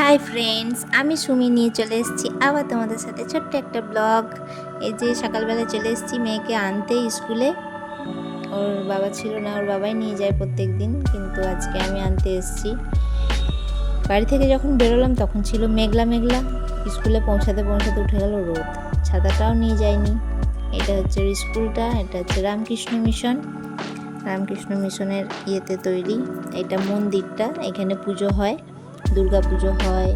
Hi friends আমি সুমি নিয়ে চলে এসেছি আবার তোমাদের সাথে ছোট্ট একটা ব্লগ এই যে সকালবেলা চলে এসেছি মেয়েকে আনতে স্কুলে ওর বাবা ছিল না, ওর বাবাই নিয়ে যায় প্রত্যেক দিন কিন্তু আজকে আমি আনতে এসেছি। বাড়ি থেকে যখন বেরোলাম, তখন ছিল মেঘলা মেঘলা। স্কুলে পৌঁছাতে পৌঁছাতে উঠে গেল রোদ। ছাতাটাও নিয়ে যায়নি। এটা হচ্ছে স্কুলটা এটা হচ্ছে রামকৃষ্ণ মিশন। রামকৃষ্ণ মিশনের ইয়েতে তৈরি। এটা মন্দিরটা, এখানে পুজো হয়। দুর্গা পুজো হয়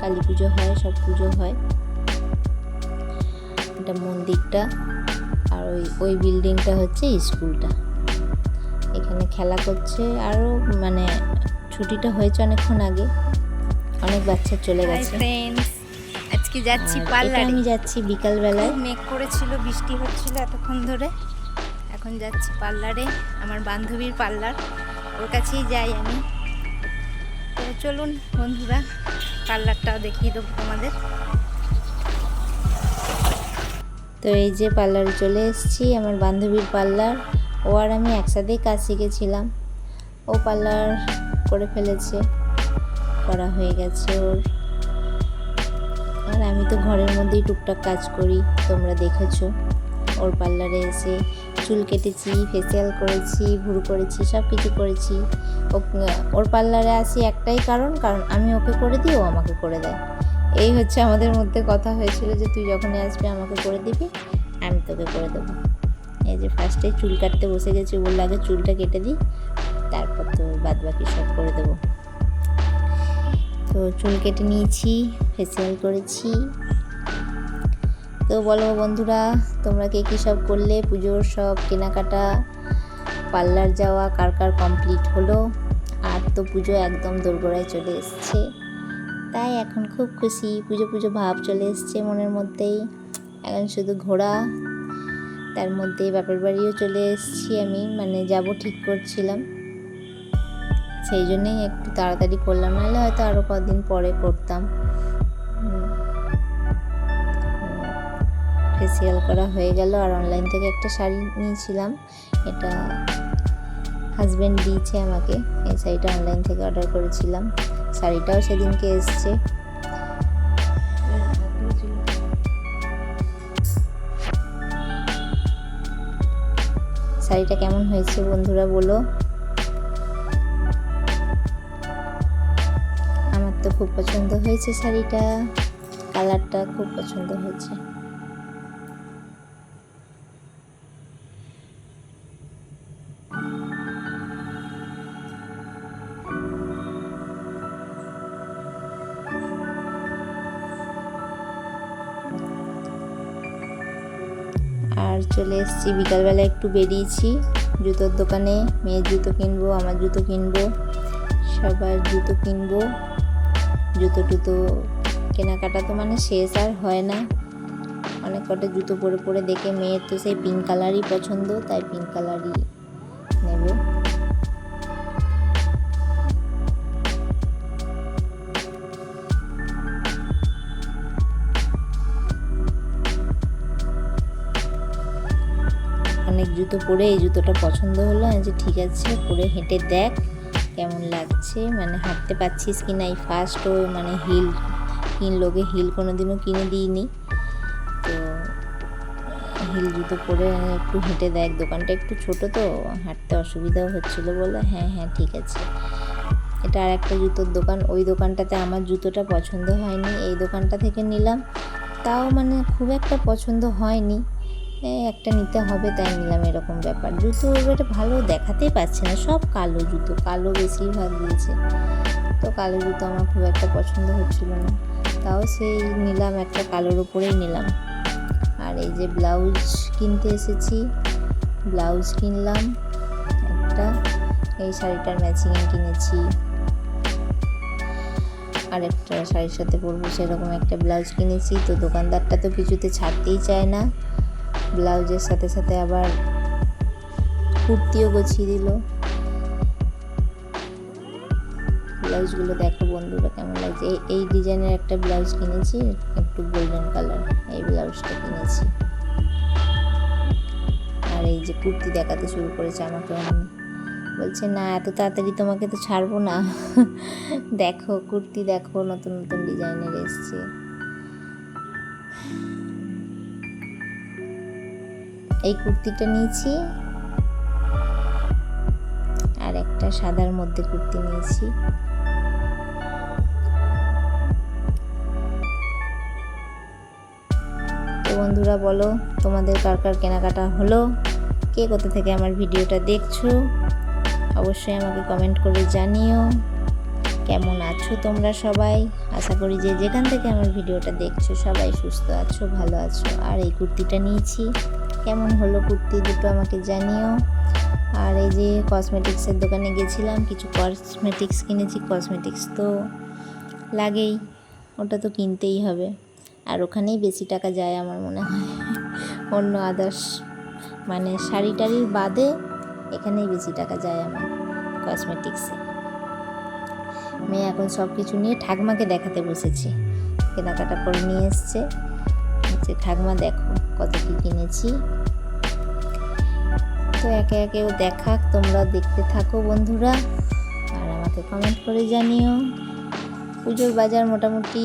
কালী পুজো হয় সব পুজো হয়। এটা মন্দিরটা আর ওই ওই বিল্ডিংটা হচ্ছে স্কুলটা। এখানে খেলা করছে আরও মানে ছুটিটা হয়েছে অনেকক্ষণ আগে। অনেক বাচ্চা চলে গেছে। আজকে যাচ্ছি পার্লারে। আমি যাচ্ছি বিকালবেলায়। মেঘ করেছিল বৃষ্টি হচ্ছিল এতক্ষণ ধরে। এখন যাচ্ছি পার্লারে আমার বান্ধবীর পার্লার। ওর কাছেই যাই আমি। চলুন বন্ধুরা, পার্লারটাও দেখিয়ে দেবো তোমাদের। তো এই যে পার্লারে চলে এসেছি, আমার বান্ধবীর পার্লার। ও আর আমি একসাথেই কাজ শিখেছিলাম। ও পার্লার করে ফেলেছে, করা হয়ে গেছে ওর। আর আমি তো ঘরের মধ্যেই টুকটাক কাজ করি, তোমরা দেখেছ। ওর পার্লারে এসে চুল কেটেছি ফেসিয়াল করেছি, ভুরু করেছি সব কিছু করেছি ওর পার্লারে আসি একটাই কারণ কারণ আমি ওকে করে দিই, ও আমাকে করে দেয়। এই হচ্ছে আমাদের মধ্যে কথা হয়েছিল যে তুই যখনই আসবি আমাকে করে দিবি, আমি তোকে করে দেবো। এই যে ফার্স্টে চুল কাটতে বসে গেছি, বললে, আগে চুলটা কেটে দিই, তারপর তো বাদ বাকি সব করে দেবো। তো চুল কেটে নিয়েছি ফেসিয়াল করেছি তো বলো বন্ধুরা, তোমরা কে কী সব করলে? পুজোর সব কেনাকাটা, পার্লার যাওয়া কার কার কমপ্লিট হলো? আর তো পুজো একদম দোরগোড়ায় চলে এসছে। তাই এখন খুব খুশি, পুজো পুজো ভাব চলে এসছে মনের মধ্যেই। এখন শুধু ঘোরা তার মধ্যে বাপের বাড়িও চলে এসেছি আমি মানে যাব ঠিক করছিলাম। সেই জন্যেই একটু তাড়াতাড়ি করলাম, নাহলে হয়তো আরও কদিন পরে করতাম। ফেসিয়াল করা হয়ে গেল। আর অনলাইন থেকে একটা শাড়ি নিয়েছিলাম। এটা হাজব্যান্ড দিয়েছে আমাকে। এই শাড়িটা অনলাইন থেকে অর্ডার করেছিলাম। শাড়িটাও সেদিনকে এসছে। শাড়িটা কেমন হয়েছে বন্ধুরা বলো? আমার তো খুব পছন্দ হয়েছে শাড়িটা। কালারটা খুব পছন্দ হয়েছে। আর চলে এসেছি। বিকালবেলা একটু বেরিয়েছি। জুতোর দোকানে মেয়ের জুতো কিনবো, আমার জুতো কিনবো, সবার জুতো কিনবো। জুতো টুতো কেনাকাটা তো মানে শেষ আর হয় না। অনেক কটা জুতো পরে পরে দেখে মেয়ের তো সেই পিঙ্ক কালারই পছন্দ, তাই পিঙ্ক কালারই জুতো পরে এই জুতোটা পছন্দ হলো যে ঠিক আছে, পরে হেঁটে দেখ কেমন লাগছে। মানে হাঁটতে পারছিস কি না? এই ফার্স্ট ও মানে হিল কিনলোকে হিল কোনো দিনও কিনে দিইনি। তো হিল জুতো পরে একটু হেঁটে দেখ। দোকানটা একটু ছোট তো, হাঁটতে অসুবিধাও হচ্ছিল বলে হ্যাঁ হ্যাঁ ঠিক আছে। এটা আর একটা জুতোর দোকান। ওই দোকানটাতে আমার জুতোটা পছন্দ হয়নি, এই দোকানটা থেকে নিলাম। তাও মানে খুব একটা পছন্দ হয়নি। একটা নিতে হবে, তাই নিলাম এরকম ব্যাপার। জুতো এবারে ভালো দেখাতেই পাচ্ছে না, সব কালো জুতো, কালো বেশিরভাগ দিয়েছে। তো কালো জুতো আমার খুব একটা পছন্দ হচ্ছিল না। তাও সেই নিলাম, একটা কালোর ওপরেই নিলাম। আর এই যে ব্লাউজ কিনতে এসেছি, ব্লাউজ কিনলাম, একটা। এই শাড়িটার ম্যাচিংয়ে কিনেছি। আর একটা শাড়ির সাথে পরবো সেরকম একটা ব্লাউজ কিনেছি। তো দোকানদারটা তো কিছুতে ছাড়তেই চায় না। ব্লাউজের সাথে সাথে আবার কুর্তিও গছিয়ে দিল। ব্লাউজগুলো দেখো বন্ধুরা কেমন লাগছে। এই এই ডিজাইনের একটা ব্লাউজ কিনেছি, একটু গোল্ডেন কালার এই ব্লাউজটা কিনেছি। আর এই যে কুর্তি দেখাতে শুরু করেছে আমাকে বলছে, না, এত তাড়াতাড়ি তোমাকে তো ছাড়বো না। দেখো, কুর্তি দেখো, নতুন নতুন ডিজাইনের এসছে। এই কুর্তিটা নিয়েছি। আর একটা সাদার মধ্যে কুর্তি নিয়েছি। তো বন্ধুরা বলো, তোমাদের কার কার কেনাকাটা হলো? কে কোথা থেকে আমার ভিডিওটা দেখছ? অবশ্যই আমাকে কমেন্ট করে জানিও। কেমন আছো তোমরা সবাই? আশা করি যে যেখান থেকে আমার ভিডিওটা দেখছ, সবাই সুস্থ আছো, ভালো আছো। আর এই কুর্তিটা নিয়েছি। কেমন হলো কুর্তি দুটো আমাকে জানিও। আর এই যে কসমেটিক্সের দোকানে গেছিলাম, কিছু কসমেটিক্স কিনেছি কসমেটিক্স তো লাগেই, ওটা তো কিনতেই হবে। আর ওখানেই বেশি টাকা যায় আমার মনে হয়, অন্য আদার্স মানে শাড়ি টাড়ির বাদে এখানেই বেশি টাকা যায় আমার কসমেটিক্সে মেয়ে এখন সব কিছু নিয়ে ঠাকমাকে দেখাতে বসেছি, কেনাকাটা করে নিয়ে এসছে। যে ঠাকমা, দেখো কত কি কিনেছি। তো একে একে ও দেখাক, তোমরা দেখতে থাকো বন্ধুরা, আর আমাকে কমেন্ট করে জানিও। পুজোর বাজার মোটামুটি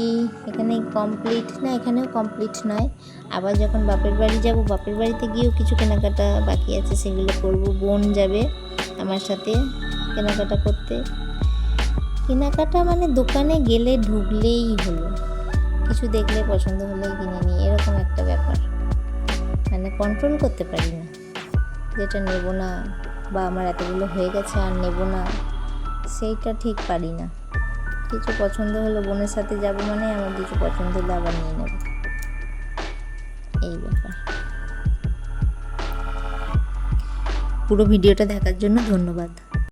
এখানে কমপ্লিট না, এখানেও কমপ্লিট নয়। আবার যখন বাপের বাড়ি যাব, বাপের বাড়িতে গিয়েও কিছু কেনাকাটা বাকি আছে, সেগুলো করব, বোন যাবে আমার সাথে কেনাকাটা করতে। কেনাকাটা মানে দোকানে গেলে ঢুকলেই হলো। কিছু দেখলে পছন্দ হলে কিনে নিই, এরকম একটা ব্যাপার। মানে কন্ট্রোল করতে পারি না। যেটা নেব না, বা আমার এতগুলো হয়ে গেছে আর নেব না, সেইটা ঠিক পারি না। কিছু পছন্দ হলো বোনের সাথে যাব মানে আমার কিছু পছন্দ হলে আবার নিয়ে নেব। এই ব্যাপার। পুরো ভিডিওটা দেখার জন্য ধন্যবাদ।